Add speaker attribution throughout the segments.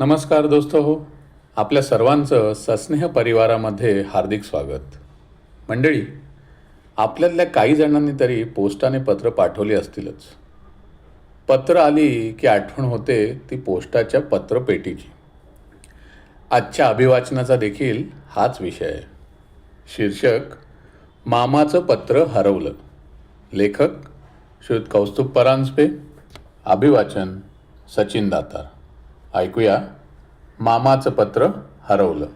Speaker 1: नमस्कार दोस्त हो. आपल्या सर्वांचं सस्नेह परिवारामध्ये हार्दिक स्वागत. मंडळी आपल्यातल्या काही जणांनी तरी पोस्टाने पत्र पाठवली असतीलच. पत्र आली की आठवण होते ती पोस्टाच्या पत्रपेटीची. आजच्या अभिवाचनाचा देखील हाच विषय आहे. शीर्षक मामाचं पत्र हरवलं. लेखक श्रीयुत कौस्तुभ परांजपे. अभिवाचन सचिन दातार. ऐकूया. मामाचं पत्र हरवलं.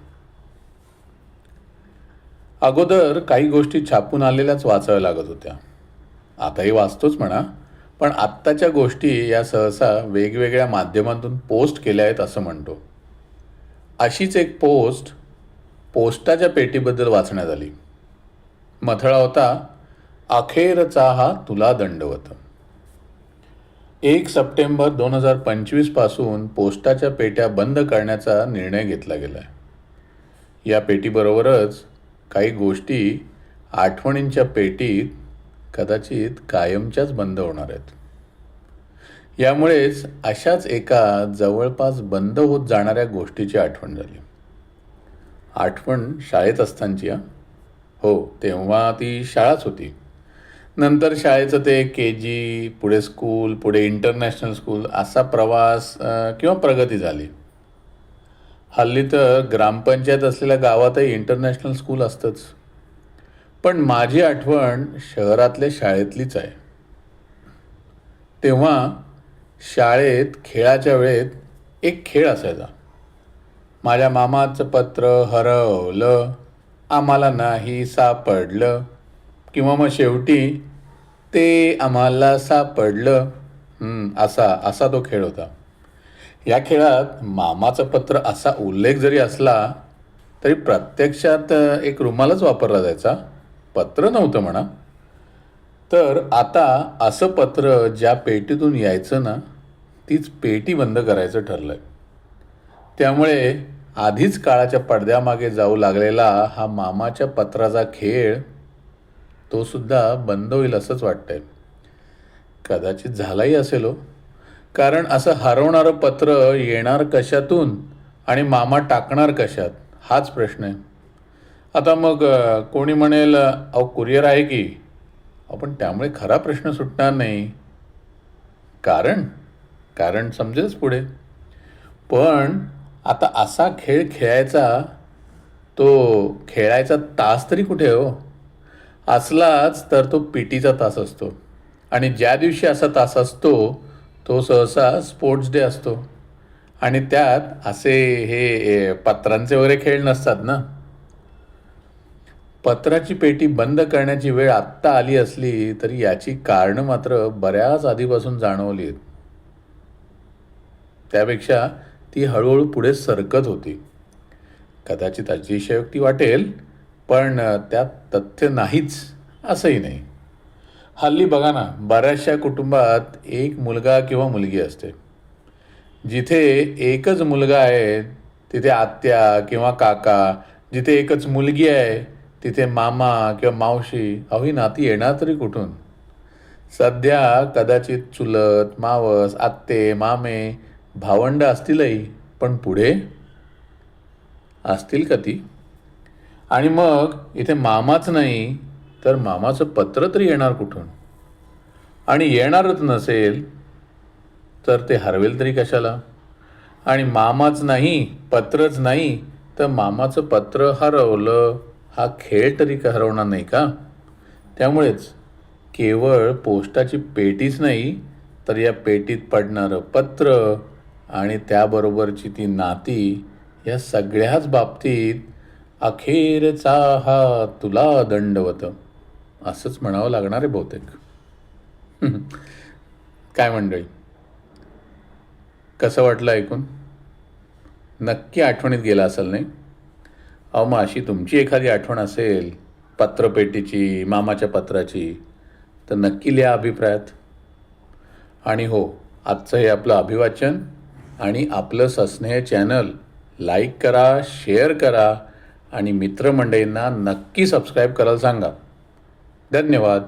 Speaker 1: अगोदर काही गोष्टी छापून आलेल्याच वाचाव्या लागत होत्या. आताही वाचतोच म्हणा पण आत्ताच्या गोष्टी या सहसा वेगवेगळ्या माध्यमातून पोस्ट केल्या आहेत असं म्हणतो. अशीच एक पोस्ट पोस्टाच्या पेटीबद्दल वाचण्यात आली. मथळा होता अखेरचा हा तुला दंडवत. एक सप्टेंबर दोन हजार पंचवीसपासून पोस्टाच्या पेट्या बंद करण्याचा निर्णय घेतला गेला आहे या पेटीबरोबरच काही गोष्टी आठवणींच्या पेटीत कदाचित कायमच्याच बंद होणार आहेत. यामुळेच अशाच एका जवळपास बंद होत जाणाऱ्या गोष्टीची आठवण झाली. आठवण शाळेत असतानाची हो तेव्हा ती शाळाच होती. नंतर शाळेचं ते के जी पुढे स्कूल पुढे इंटरनॅशनल स्कूल असा प्रवास किंवा प्रगती झाली. हल्ली तर ग्रामपंचायत असलेल्या गावातही इंटरनॅशनल स्कूल असतंच. पण माझी आठवण शहरातल्या शाळेतलीच आहे. तेव्हा शाळेत खेळाच्या वेळेत एक खेळ असायचा. माझ्या मामाचं पत्र हरवलं आम्हाला नाही सापडलं. किंवा मग शेवटी ते आम्हाला सापडलं पडलं असा असा तो खेळ होता. या खेळात मामाचं पत्र असा उल्लेख जरी असला तरी प्रत्यक्षात एक रुमालच वापरला जायचा. पत्र नव्हतं म्हणा. तर आता असं पत्र ज्या पेटीतून यायचं ना तीच पेटी बंद करायचं ठरलंय. त्यामुळे आधीच काळाच्या पडद्यामागे जाऊ लागलेला हा मामाच्या पत्राचा खेळ तो सुद्धा बंद होईल असंच वाटतंय. कदाचित झालाही असेल हो. कारण असं हरवणारं पत्र येणार कशातून आणि मामा टाकणार कशात हाच प्रश्न आहे. आता मग कोणी म्हणेल अहो कुरिअर आहे की? आपण पण त्यामुळे खरा प्रश्न सुटणार नाही. कारण? कारण समजेलच पुढे. पण आता असा खेळ खेळायचा तो खेळायचा तास तरी कुठे हो? असलाच तर तो पीटीचा तास असतो. आणि ज्या दिवशी असा तास असतो तो सहसा स्पोर्ट्स डे असतो. आणि त्यात असे हे पत्रांचे वगैरे खेळ नसतात ना? पत्राची पेटी बंद करण्याची वेळ आत्ता आली असली तरी याची कारणं मात्र बऱ्याच आधीपासून जाणवली आहेत. त्यापेक्षा ती हळूहळू पुढे सरकत होती. कदाचित अतिशयोक्ती वाटेल पण त्यात तथ्य नाहीच असंही नाही. हल्ली बघा ना बऱ्याचशा कुटुंबात एक मुलगा किंवा मुलगी असते. जिथे एकच मुलगा आहे तिथे आत्या किंवा काका जिथे एकच मुलगी आहे तिथे मामा किंवा मावशी अहो ही नाती येणार तरी कुठून? सध्या कदाचित चुलत मावस आत्ते मामे भावंड असतीलही पण पुढे? असतील का ती? आणि मग इथे मामाच नाही तर मामाचं पत्र तरी येणार कुठून? आणि येणारच नसेल तर ते हरवेल तरी कशाला? आणि मामाच नाही पत्रच नाही तर मामाचं पत्र हरवलं हा खेळ तरी का हरवणार नाही का? त्यामुळेच केवळ पोस्टाची पेटीच नाही तर या पेटीत पडणारं पत्र आणि त्याबरोबरची ती नाती या सगळ्याच बाबतीत अखेरचा हा तुला दंडवत. असंच म्हणावं लागणार आहे बहुतेक. काय मंडळी? कसं वाटलं ऐकून? नक्की आठवणीत गेला असेल नाही? अहो मग अशी तुमची एखादी आठवण असेल पत्रपेटीची मामाच्या पत्राची तर नक्की लिहा अभिप्रायात. आणि हो आजचं हे आपलं अभिवाचन आणि आपलं सस्नेह चॅनल लाईक करा शेअर करा आणि मित्रमंडळींना नक्की सबस्क्राईब करायला सांगा. धन्यवाद.